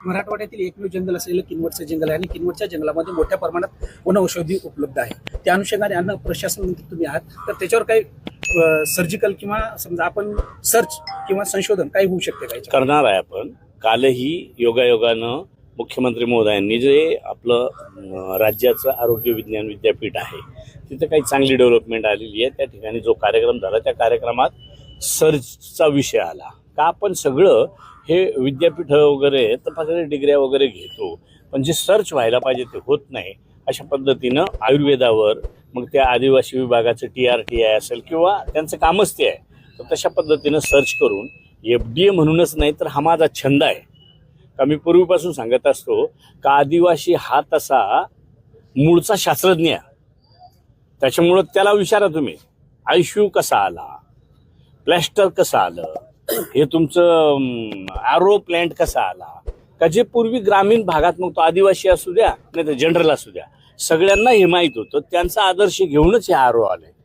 मराठवाड्यातील एकमेव जंगल असलेलं किनवटचं जंगल आहे आणि किनवटच्या जंगलामध्ये मोठ्या प्रमाणात वनौषधी उपलब्ध आहे. त्या अनुषंगाने अन्न प्रशासन मंत्री तुम्ही आहात. तर त्याच्यावर काही सर्जिकल किंवा समजा आपण सर्च किंवा संशोधन काही होऊ शकते काही करणार आहे आपण. कालही योगायोगानं मुख्यमंत्री महोदयांनी जे आपलं राज्याचं आरोग्य विज्ञान विद्यापीठ आहे तिथे काही चांगली डेव्हलपमेंट आलेली आहे. त्या ठिकाणी जो कार्यक्रम झाला त्या कार्यक्रमात सर्चचा विषय आला. का आपण सगळं हे विद्यापीठ वगैरे तपासणी डिग्र्या वगैरे घेतो. पण जे सर्च व्हायला पाहिजे ते होत नाही. अशा पद्धतीनं आयुर्वेदावर मग त्या आदिवासी विभागाचं टी आर टी आय असेल किंवा त्यांचं कामच ते आहे तर तशा पद्धतीनं सर्च करून एफ डी ए म्हणूनच नाही तर हा माझा छंद आहे. का मी पूर्वीपासून सांगत असतो का आदिवासी हा तसा मूळचा शास्त्रज्ञ आहे. त्याच्यामुळं त्याला विचारा तुम्ही आयशू कसा आला प्लॅस्टर कसं आलं हे तुमचं आरो प्लॅन्ट कसा आला? का जे पूर्वी ग्रामीण भागात मग तो आदिवासी असू द्या नाही तर जनरल असू द्या सगळ्यांना हे माहीत होतं त्यांचा आदर्श घेऊनच हे आरो आले.